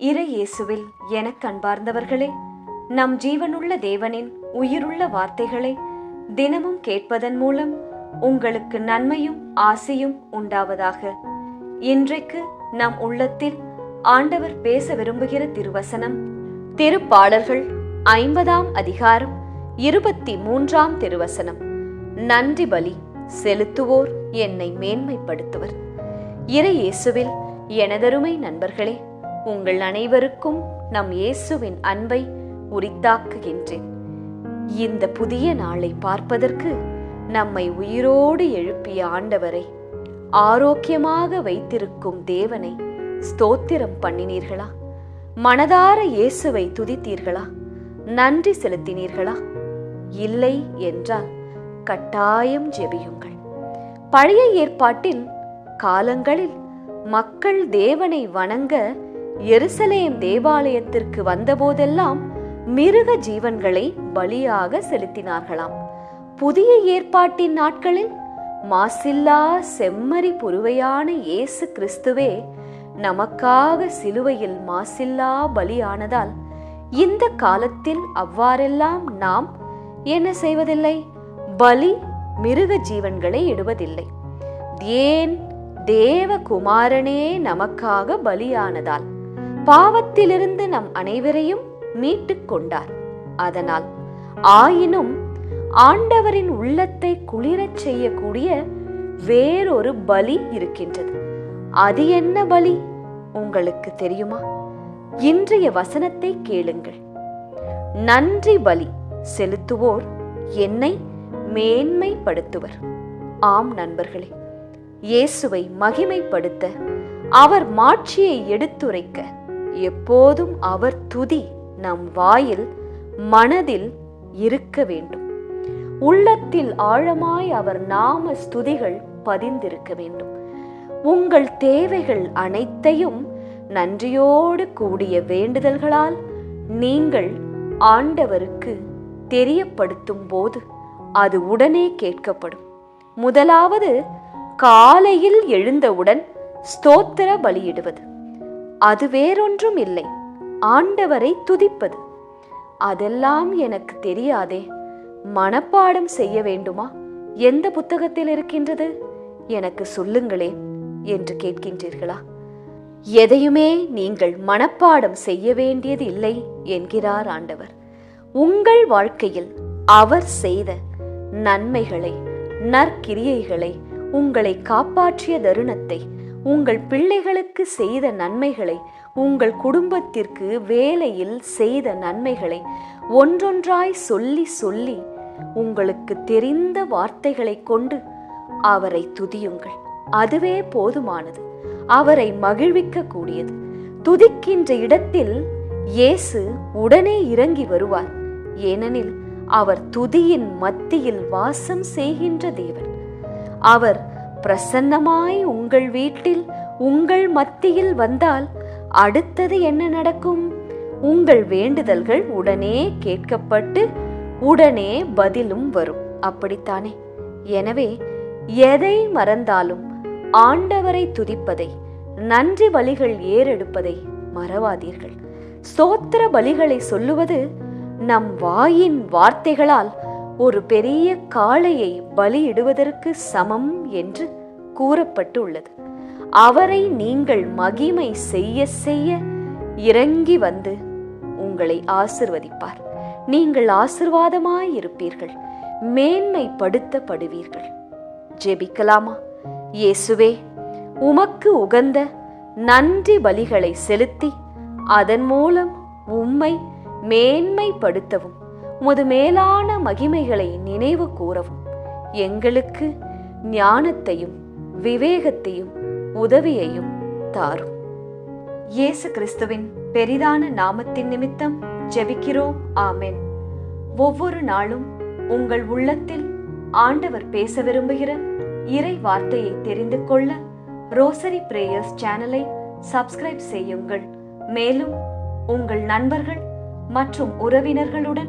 இறை இயேசுவில் எனக் கண்பார்ந்தவர்களே நம் ஜீவனுள்ள தேவனின் உயிருள்ள வார்த்தைகளை தினமும் கேட்பதன் மூலம் உங்களுக்கு நன்மையும் ஆசையும் உண்டாவதாக. இன்றைக்கு நம் உள்ளத்தில் ஆண்டவர் பேச விரும்புகிற திருவசனம் திருப்பாடல்கள் ஐம்பதாம் அதிகாரம் இருபத்தி மூன்றாம் திருவசனம். நன்றி பலி செலுத்துவோர் என்னை மேன்மைப்படுத்துவர். இறை இயேசுவில் எனதருமை நண்பர்களே உங்கள் அனைவருக்கும் நம் இயேசுவின் அன்பை உரித்தாக்குகின்றேன். இந்த புதிய நாளை பார்ப்பதற்கு நம்மை உயிரோடு எழுப்பிய ஆண்டவரை ஆரோக்கியமாக வைத்திருக்கும் தேவனை ஸ்தோத்திரம் பண்ணினீர்களா? மனதார இயேசுவை துதித்தீர்களா? நன்றி செலுத்தினீர்களா? இல்லை என்றால் கட்டாயம் ஜெபியுங்கள். பழைய ஏற்பாட்டில் காலங்களில் மக்கள் தேவனை வணங்க எருசலேம் தேவாலயத்திற்கு வந்தபோதெல்லாம் மிருக ஜீவன்களை பலியாக செலுத்தினார்களாம். புதிய ஏற்பாட்டின் நாட்களில் மாசில்லா செம்மறி புருவையான இயேசு கிறிஸ்துவே நமக்காக சிலுவையில் மாசில்லா பலியானதால் இந்த காலத்தில் அவ்வாறெல்லாம் நாம் என்ன செய்வதில்லை? பலி மிருக ஜீவன்களை இடுவதில்லை. ஏன்? தேவகுமாரனே நமக்காக பலியானதால். பாவத்திலிருந்து நம் அனைவரையும் மீட்டுக் கொண்டார். அதனால் ஆயினும் ஆண்டவரின் உள்ளத்தை குளிரச் செய்யக்கூடிய வேறொரு பலி இருக்கின்றது. அது என்ன பலி? உங்களுக்கு தெரியுமா? இன்றைய வசனத்தை கேளுங்கள். நன்றி பலி செலுத்துவோர் என்னை மேன்மைப்படுத்துவர். ஆம் நண்பர்களே இயேசுவை மகிமைப்படுத்த அவர் மாட்சியை எடுத்துரைக்க எப்போதும் அவர் துதி நம் வாயில் மனதில் இருக்க வேண்டும். உள்ளத்தில் ஆழமாய் அவர் நாம ஸ்துதிகள் பதிந்திருக்க வேண்டும். உங்கள் தேவைகள் அனைத்தையும் நன்றியோடு கூடிய வேண்டுதல்களால் நீங்கள் ஆண்டவருக்கு தெரியப்படுத்தும் போது அது உடனே கேட்கப்படும். முதலாவது காலையில் எழுந்தவுடன் ஸ்தோத்திர பலியிடுவது. அது வேறொன்றும் இல்லை. ஆண்டவரை துதிப்பது. அதெல்லாம் எனக்கு தெரியாதே. மனப்பாடம் செய்ய வேண்டுமா? எந்த புத்தகத்தில் இருக்கின்றது? எனக்கு சொல்லுங்களேன் என்று கேட்கின்றீர்களா? எதையுமே நீங்கள் மனப்பாடம் செய்ய வேண்டியது இல்லை என்கிறார் ஆண்டவர். உங்கள் வாழ்க்கையில் அவர் செய்த நன்மைகளை நற்கிரியைகளை உங்களை காப்பாற்றிய தருணத்தை உங்கள் பிள்ளைகளுக்கு செய்த நன்மைகளை உங்கள் குடும்பத்திற்கு வேலையில் செய்த நன்மைகளை ஒன்றொன்றாய் சொல்லி சொல்லி உங்களுக்கு தெரிந்த வார்த்தைகளை கொண்டு அவரை துதியுங்கள். அதுவே போதுமானது. அவரை மகிழ்விக்க கூடியது துதிக்கின்ற இடத்தில் இயேசு உடனே இறங்கி வருவார். ஏனெனில் அவர் துதியின் மத்தியில் வாசம் செய்கின்ற தேவன். அவர் பிரசன்னமாய் உங்கள் வீட்டில் உங்கள் மத்தியில் வந்தால் அடுத்தது என்ன நடக்கும்? உங்கள் வேண்டுதல்கள் உடனே கேட்கப்பட்டு உடனே பதிலும் வரும். அப்படித்தானே? எனவே எதை மறந்தாலும் ஆண்டவரை துதிப்பதை நன்றி வழிகள் ஏறெடுப்பதை மறவாதீர்கள். சோத்திர பலிகளை சொல்லுவது நம் வாயின் வார்த்தைகளால் ஒரு பெரிய காளையை பலியிடுவதற்கு சமம் என்று கூறப்பட்டு உள்ளது அவரை நீங்கள் மகிமை செய்ய செய்ய இறங்கி வந்து உங்களை ஆசிர்வதிப்பார். நீங்கள் ஆசிர்வாதமாயிருப்பீர்கள் மேன்மைப்படுத்தப்படுவீர்கள். ஜெபிக்கலாமா? இயேசுவே உமக்கு உகந்த நன்றி பலிகளை செலுத்தி அதன் மூலம் உம்மை மேன்மைப்படுத்தவும். உமது மேலான மகிமைகளை நினைவு கூறவும். எங்களுக்கு ஞானத்தையும் விவேகத்தையும் உதவியையும் தாரும். இயேசு கிறிஸ்துவின் பெரிதான நாமத்தின் நிமித்தம் ஜெபிக்கிறோம். ஆமென். ஒவ்வொரு நாளும் உங்கள் உள்ளத்தில் ஆண்டவர் பேச விரும்புகிற இறை வார்த்தையை தெரிந்து கொள்ள ரோசரி பிரேயர்ஸ் சேனலை சப்ஸ்கிரைப் செய்யுங்கள். மேலும் உங்கள் நண்பர்கள் மற்றும் உறவினர்களுடன்